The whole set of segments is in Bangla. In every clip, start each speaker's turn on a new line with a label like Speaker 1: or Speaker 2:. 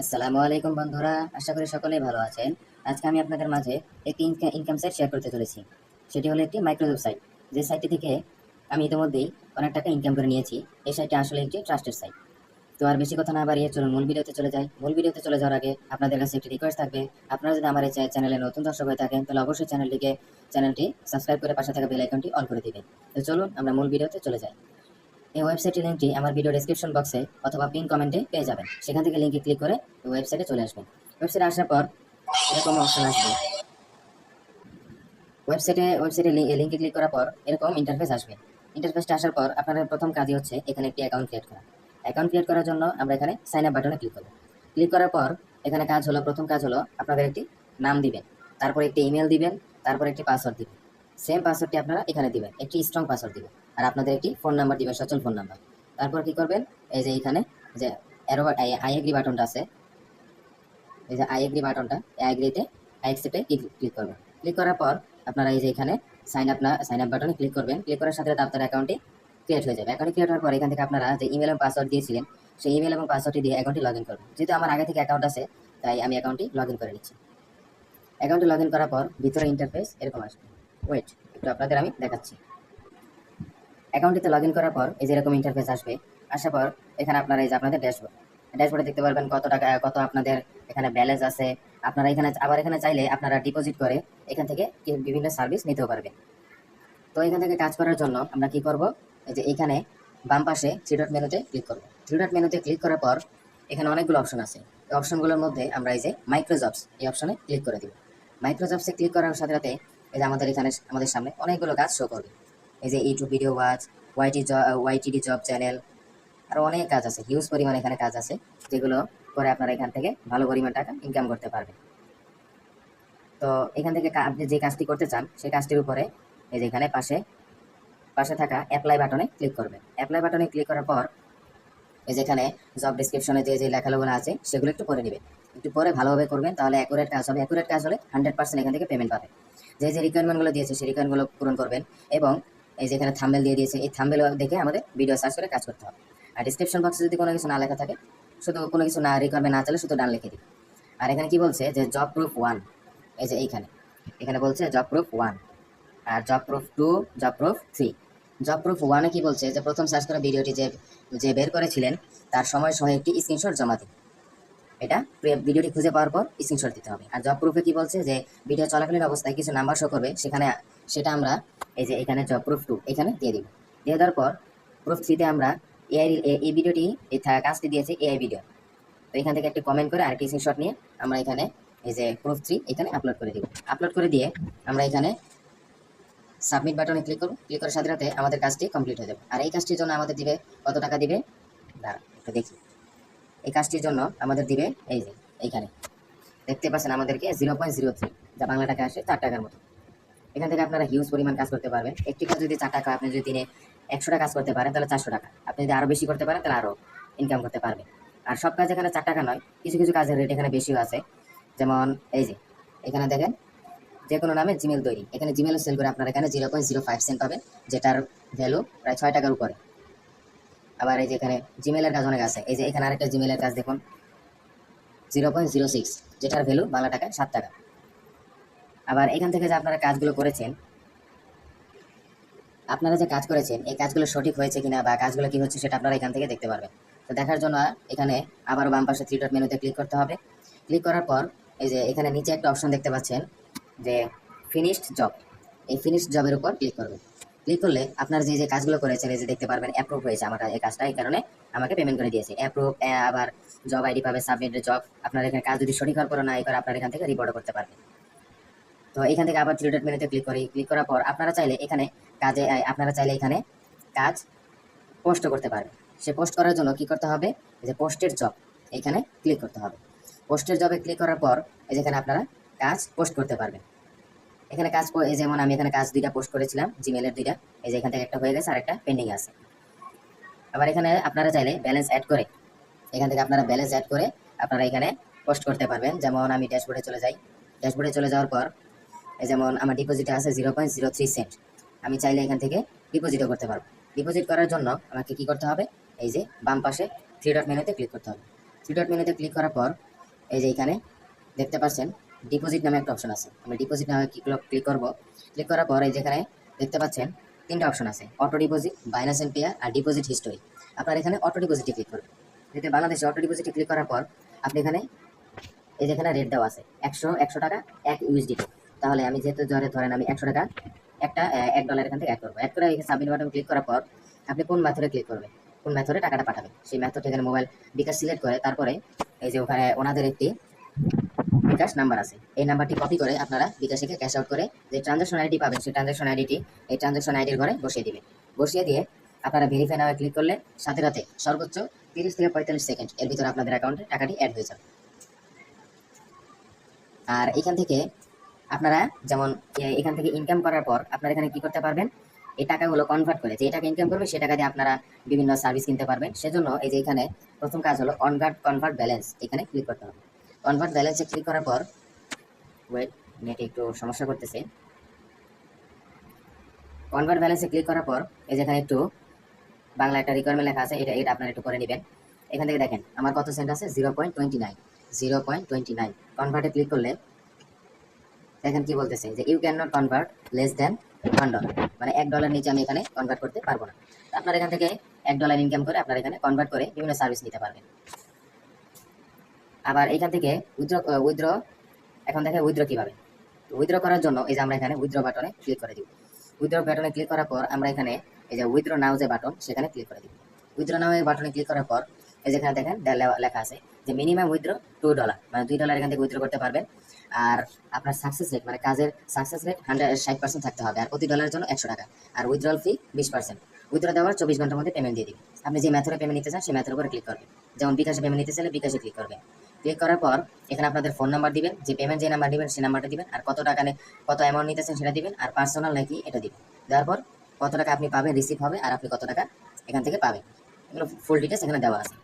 Speaker 1: আসসালামু আলাইকুম বন্ধুরা, আশা করি সকলেই ভালো আছেন। আজকে আমি আপনাদের মাঝে একটি ইনকাম সাইট শেয়ার করতে চলেছি। সেটি হলো একটি মাইক্রোজব সাইট যে সাইটটি থেকে আমি ইতিমধ্যেই অনেক টাকা ইনকাম করে নিয়েছি, এই সাইটটি আসলে একটি ট্রাস্টেড সাইট তো আর বেশি কথা না বাড়িয়ে চলুন মূল ভিডিওতে চলে যাই। মূল ভিডিওতে চলে যাওয়ার আগে আপনাদের কাছে একটি রিকোয়েস্ট থাকবে। আপনারা যদি আমার এই চ্যানেলে নতুন দর্শক হয়ে থাকেন, তাহলে অবশ্যই চ্যানেলটিকে চ্যানেলটি সাবস্ক্রাইব করে পাশে থাকা বেল আইকনটি অন করে দিবেন। তো চলুন আমরা মূল ভিডিওতে চলে যাই। এই ওয়েবসাইটের লিঙ্কটি আমার ভিডিও ডেসক্রিপশন বক্সে অথবা পিন কমেন্টে পেয়ে যাবেন। সেখান থেকে লিঙ্কে ক্লিক করে ওয়েবসাইটে চলে আসবেন। ওয়েবসাইটে আসার পর এরকম অপশন আসবে। ওয়েবসাইটে ওয়েবসাইটে লিঙ্কে ক্লিক করার পর এরকম ইন্টারফেস আসবে। ইন্টারফেসটা আসার পর আপনাদের প্রথম কাজই হচ্ছে এখানে একটি অ্যাকাউন্ট ক্রিয়েট করা। অ্যাকাউন্ট ক্রিয়েট করার জন্য আমরা এখানে সাইন আপ বাটনে ক্লিক করব। ক্লিক করার পর এখানে কাজ হলো, প্রথম কাজ হলো আপনাদের একটি নাম দিবেন। তারপর একটি ইমেল দিবেন, তারপর একটি পাসওয়ার্ড দিবেন। সেম পাসওয়ার্ডটি আপনারা এখানে দিবেন। একটি স্ট্রং পাসওয়ার্ড দিবেন। আর আপনাদের একটি ফোন নাম্বার দিবেন, সচল ফোন নাম্বার। তারপর কি করবেন? এই যে এইখানে যে অ্যারো আই এগ্রি বাটনটা আছে। এই যে আই এগ্রি বাটনটা আই এগ্রিতে আই ক্লিক করবেন। ক্লিক করার পর আপনারা এই যে এখানে সাইন আপ না সাইন আপ বাটনে ক্লিক করবেন। ক্লিক করার সাথে সাথে আপনার অ্যাকাউন্টটি ক্রিয়েট হয়ে যাবে। অ্যাকাউন্ট ক্রিয়েট হওয়ার পর এখান থেকে আপনারা যে ইমেল এবং পাসওয়ার্ড দিয়েছিলেন, সেই ইমেল এবং পাসওয়ার্ডটি দিয়ে অ্যাকাউন্টটি লগ ইন করবেন। যেহেতু আমার আগে থেকে অ্যাকাউন্ট আছে, তাই আমি অ্যাকাউন্টটি লগ ইন করে নিচ্ছি। অ্যাকাউন্টে লগ ইন করার পর ভিতরে ইন্টারফেস এরকম আসবে। ওয়েট একটু আপনাদের আমি দেখাচ্ছি। অ্যাকাউন্টটিতে লগ ইন করার পর এই যে এরকম ইন্টারফেস আসবে, আসার পর এখানে আপনারা এই যে আপনাদের ড্যাশবোর্ড ড্যাশবোর্ডে দেখতে পারবেন কত টাকা, কত আপনাদের এখানে ব্যালেন্স আছে। আপনারা এখানে, আবার এখানে চাইলে আপনারা ডিপোজিট করে এখান থেকে বিভিন্ন সার্ভিস নিতেও পারবেন। তো এখান থেকে কাজ করার জন্য আমরা কি করব? এই যে এখানে বাম পাশে থ্রি ডট মেনুতে ক্লিক করব। থ্রি ডট মেনুতে ক্লিক করার পর এখানে অনেকগুলো অপশন আছে। এই অপশনগুলোর মধ্যে আমরা এই যে মাইক্রোজবস এই অপশনে ক্লিক করে দিব। মাইক্রোজবসে ক্লিক করার সাথে সাথে এই যে আমাদের এখানে, আমাদের সামনে অনেকগুলো কাজ শো করবে। এই যে YouTube video watch YT YTD job channel আরও অনেক কাজ আছে হিউজ পরিমাণ এখানে কাজ আছে, যেগুলো করে আপনারা এখান থেকে ভালো পরিমাণ টাকা ইনকাম করতে পারবেন। তো এখান থেকে আপনি যে কাজটি করতে চান সেই কাজটির উপরে এই যে এখানে পাশে পাশে থাকা অ্যাপ্লাই বাটনে ক্লিক করবেন। অ্যাপ্লাই বাটনে ক্লিক করার পর এই যেখানে জব ডিসক্রিপশনে যে যে লেখাগুলো আছে, সেগুলো একটু পরে নেবেন। একটু পরে ভালোভাবে করবেন, তাহলে অ্যাকুরেট কাজ হবে। অ্যাকুরেট কাজ হলে হান্ড্রেড পার্সেন্ট এখান থেকে পেমেন্ট পাবে যে যে রিকোয়ারমেন্টগুলো দিয়েছে সেই রিকোয়ারমেন্টগুলো পূরণ করবেন এবং এই যে এখানে থাম্বেল দিয়ে দিয়েছে, এই থাম্বেল দেখে আমাদের ভিডিও সার্চ করে কাজ করতে হবে। আর ডিসক্রিপশন বক্সে যদি কোনো কিছু না লেখা থাকে, শুধু কোনো কিছু না রিকোয়ারমেন্ট না চলে শুধু ডান লিখে দিই আর এখানে কি বলছে যে জব প্রুফ ওয়ান এই যে এইখানে। এখানে বলছে জব প্রুফ ওয়ান আর job proof two job proof three job proof ওয়ানে কি বলছে যে প্রথম সার্চ করা ভিডিওটি যে যে বের করেছিলেন, তার সময় সহ একটি স্ক্রিনশট জমা দিন। এটা ভিডিওটি খুঁজে পাওয়ার পর স্ক্রিনশট দিতে হবে। আর জব প্রুফে কি বলছে যে ভিডিও চলাকালীন অবস্থায় কিছু নাম্বার শো করবে, সেখানে সেটা আমরা এই যে এখানে জব প্রুফ টু এখানে দিয়ে দিব। দিয়ে দেওয়ার পর প্রুফ থ্রিতে আমরা এআই এই ভিডিওটি এই কাজটি দিয়েছে এআই ভিডিও তো এখান থেকে একটি কমেন্ট করে আরেকটি স্ক্রিনশট নিয়ে আমরা এখানে এই যে প্রুফ থ্রি এখানে আপলোড করে দিব। আপলোড করে দিয়ে আমরা এখানে সাবমিট বাটনে ক্লিক করব। ক্লিক করার সাথে সাথে আমাদের কাজটি কমপ্লিট হয়ে যাবে। আর এই কাজটির জন্য আমাদের দিবে কত টাকা দিবে? দাঁড়া, একটু দেখি। এই কাজটির জন্য আমাদের দিবে এই যে, এইখানে। দেখতে পাচ্ছেন আমাদেরকে জিরো পয়েন্ট জিরো থ্রি যা বাংলা টাকা আসে চার টাকার মতো। এখান থেকে আপনারা হিউজ পরিমাণ কাজ করতে পারবেন। একটি কাজ যদি চার টাকা, আপনি যদি দিনে একশোটা কাজ করতে পারেন, তাহলে চারশো টাকা। আপনি যদি আরও বেশি করতে পারেন, তাহলে আরও ইনকাম করতে পারবেন। আর সব কাজ এখানে চার টাকা নয়, কিছু কিছু কাজের রেট এখানে বেশিও আছে। যেমন এই যে, এখানে দেখেন, যে কোনো নামে জিমেল তৈরি। এখানে জিমেল সেল করে আপনারা এখানে zero point zero five cent পাবেন, যেটার ভ্যালু প্রায় ছয় টাকার উপরে। আবার এই যে এখানে জিমেলের কাজ অনেক আছে। এই যে এখানে আরেকটা জিমেলের কাজ দেখুন জিরো পয়েন্ট জিরো সিক্স যেটার ভ্যালু বাংলা টাকায় সাত টাকা। আবার এখান থেকে যে আপনারা কাজগুলো করেছেন, আপনারা যে কাজ করেছেন, এই কাজগুলো সঠিক হয়েছে কিনা বা কাজগুলো কি হচ্ছে সেটা আপনারা এখান থেকে দেখতে পারবেন। তো দেখার জন্য এখানে আবার বাম পাশে থ্রি ডট মেনুতে ক্লিক করতে হবে। ক্লিক করার পর এই যে এখানে নিচে একটা অপশন দেখতে পাচ্ছেন যে ফিনিশড জব এই ফিনিশড জবের উপর ক্লিক করবেন। ক্লিক করলে আপনার যে যে কাজগুলো করেছেন, এই যে দেখতে পারবেন অ্যাপ্রুভ হয়েছে আমার এই কাজটা, এই কারণে আমাকে পেমেন্ট করে দিয়েছে। অ্যাপ্রুভ আবার জব আইডি পাবে সাবমিট জব আপনার এখানে কাজ যদি সঠিক হওয়ার পর না এই করে আপনার এখান থেকে রিপোর্ট করতে পারবেন। তো এখান থেকে আবার থ্রি ডট মেনুতে ক্লিক করি। ক্লিক করার পর আপনারা চাইলে এখানে কাজে আপনারা চাইলে এখানে কাজ পোস্ট করতে পারবেন। সে পোস্ট করার জন্য কি করতে হবে? যে পোস্টের জব এখানে ক্লিক করতে হবে। পোস্টের জবে ক্লিক করার পর এই যেখানে আপনারা কাজ পোস্ট করতে পারবেন। এখানে কাজ এই যেমন আমি এখানে কাজ দুইটা পোস্ট করেছিলাম জিমেলের দুইটা, এই যে এখান থেকে একটা হয়ে গেছে আর একটা পেন্ডিং আছে। আবার এখানে আপনারা চাইলে ব্যালেন্স অ্যাড করে, এখান থেকে আপনারা ব্যালেন্স অ্যাড করে আপনারা এখানে পোস্ট করতে পারবেন। যেমন আমি ড্যাশবোর্ডে চলে যাই। ড্যাশবোর্ডে চলে যাওয়ার পর যেমন আমার ডিপোজিটে আছে zero point zero three cent আমি চাইলে এখান থেকে ডিপোজিটও করতে পারব। ডিপোজিট করার জন্য আমাকে কি করতে হবে? এই যে বাম পাশে থ্রি ডট মেনুতে ক্লিক করতে হবে। থ্রি ডট মেনুতে ক্লিক করার পর এই যে এখানে দেখতে পাচ্ছেন ডিপোজিট নামে একটা অপশন আছে। আমি ডিপোজিট নামে ক্লিক করব? ক্লিক করার পর এই যেখানে দেখতে পাচ্ছেন তিনটা অপশন আছে auto deposit Binance and Payeer R deposit history আপনার এখানে অটো ডিপোজিটে ক্লিক করবেন। যদি বাংলাদেশে অটো ডিপোজিটে ক্লিক করার পর আপনি এখানে, এই যেখানে রেট দেওয়া আছে, একশো একশো টাকা, এক ইউএসডিতে তাহলে আমি যেহেতু ধরে ধরেন আমি একশো টাকা একটা এক ডলার এখান থেকে অ্যাড করব। অ্যাড করে এখানে সাবমিট বাটন ক্লিক করার পর আপনি কোন মেথডে ক্লিক করবেন? কোন মেথডে টাকাটা পাঠাবেন? সেই মেথড এখানে মোবাইল বিকাশ সিলেক্ট করে, তারপরে এই যে ওখানে ওনাদের একটি বিকাশ নাম্বার আছে। এই নাম্বারটি কপি করে আপনারা বিকাশে ক্যাশ আউট করে যে ট্রানজাকশন আইডি পাবেন, সেই ট্রানজাকশন আইডিটি এই ট্রানজাকশন আইডির ঘরে বসিয়ে দিবেন। বসিয়ে দিয়ে আপনারা ভেরিফাই নামে ক্লিক করলে সাথে সাথে সর্বোচ্চ তিরিশ থেকে পঁয়তাল্লিশ সেকেন্ড এর ভিতরে আপনাদের অ্যাকাউন্টে টাকাটি অ্যাড হয়ে যাবে। আর এখান থেকে আপনারা যেমন এখান থেকে ইনকাম করার পর আপনারা এখানে কি করতে পারবেন? এই টাকাগুলো কনভার্ট করে, যে টাকা ইনকাম করবে, সে টাকা দিয়ে আপনারা বিভিন্ন সার্ভিস কিনতে পারবেন। সেজন্য এই যে এখানে প্রথম কাজ হলো কনভার্ট কনভার্ট ব্যালেন্স এখানে ক্লিক করতে হবে। কনভার্ট ব্যালেন্সে ক্লিক করার পর ওয়েট নেটে একটু সমস্যা করতেছে। কনভার্ট ব্যালেন্সে ক্লিক করার পর, এই যেখানে একটু বাংলা একটা রিকোয়ারমেন্ট লেখা আছে, এটা এটা আপনারা একটু করে নেবেন। এখান থেকে দেখেন, আমার কত সেন্ট আছে? Zero point twenty nine zero point twenty nine কনভার্টে click করলে দেখেন কি বলতেছে, যে you can not convert less than one dollar মানে এক ডলার নিচে আমি এখানে কনভার্ট করতে পারব না। আপনারা এখান থেকে এক ডলার ইনকাম করে আপনারা এখানে কনভার্ট করে বিভিন্ন সার্ভিস নিতে পারবেন। আবার এখান থেকে উইথড্র উইথড্র এখন দেখে উইথড্র কীভাবে। উইথড্র করার জন্য এই যে আমরা এখানে উইথড্র বাটনে ক্লিক করে দিব। উইথড্র বাটনে ক্লিক করার পর আমরা এখানে এই যে উইথড্র নাও যে বাটন সেখানে ক্লিক করে দিব। উইথড্র নাও বাটনে ক্লিক করার পর এই যেখানে দেখেন লেখা আছে যে মিনিমাম উইথড্র টু ডলার মানে দুই ডলার এখান থেকে উইথড্র করতে পারবেন। আর আপনার সাকসেস রেট মানে কাজের সাকসেস রেট হান্ড্রেড ষাট পার্সেন্ট থাকতে হবে, আর প্রতি ডলারের জন্য একশো টাকা। আর উইথড্রল ফি বিশ পার্সেন্ট উইথড্র দেওয়ার চব্বিশ ঘণ্টার মধ্যে পেমেন্ট দিয়ে দিবেন। আপনি যে মেথডে পেমেন্ট নিতে চান, সেই মেথডের উপরে ক্লিক করবেন। যেমন বিকাশে পেমেন্ট নিতে চাইলে বিকাশে ক্লিক করবেন। ক্লিক করার পর এখানে আপনাদের ফোন নাম্বার দিবেন, যে পেমেন্ট যে নাম্বার দিবেন, সেই নাম্বারটা দিবেন। আর কত টাকা কত অ্যামাউন্ট নিতেছেন সেটা দিবেন। আর পার্সোনাল নাকি এটা দিবেন। দেওয়ার পর কত টাকা আপনি পাবেন রিসিভ হবে, আর আপনি কত টাকা এখান থেকে পাবেন। এগুলো ফুল ডিটেলস এখানে দেওয়া আছে।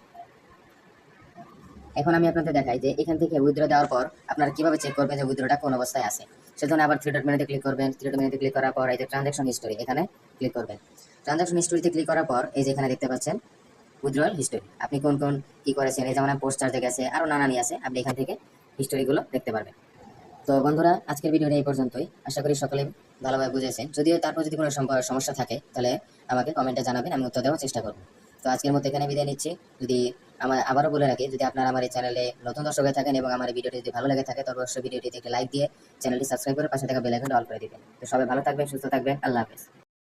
Speaker 1: এখন আমি আপনাদের দেখাই যে এখান থেকে উইথড্র দেওয়ার পর আপনারা কীভাবে চেক করবেন যে উইথড্রটা কোন অবস্থায় আছে? সেজন্য আবার থ্রি ডট মেনুতে ক্লিক করবেন। থ্রি ডট মেনুতে ক্লিক করার পর এই যে ট্রানজাকশন হিস্টোরি এখানে ক্লিক করবেন। ট্রানজাকশন হিস্টোরিতে ক্লিক করার পর এই যে এখানে দেখতে পাচ্ছেন উইথড্রয়াল হিস্টোরি আপনি কোন কোন কি করেছেন? এই যেমন পোস্ট চার্জে গেছে আরও নানানি আছে, আপনি এখান থেকে হিস্টোরিগুলো দেখতে পারবেন। তো বন্ধুরা, আজকের ভিডিওটা এই পর্যন্তই। আশা করি সকলে ভালোভাবে বুঝেছেন। যদিও তারপর যদি কোনো সমস্যা থাকে, তাহলে আমাকে কমেন্টে জানাবেন, আমি উত্তর দেওয়ার চেষ্টা করব। তো আজকের মতো এখানে বিদায় নিচ্ছি। যদি আমার আবারও বলে রাখি, যদি আপনারা আমার এই চ্যানেলে নতুন দর্শক হয়ে থাকেন এবং আমার ভিডিওটি যদি ভালো লেগে থাকে, তবে অবশ্যই ভিডিওটিতে একটি লাইক দিয়ে চ্যানেলটি সাবস্ক্রাইব করে পাশে থাকা বেলাইকনটা অল করে দিবেন। তো সবাই ভালো থাকবেন, সুস্থ থাকবেন, আল্লাহ হাফেজ।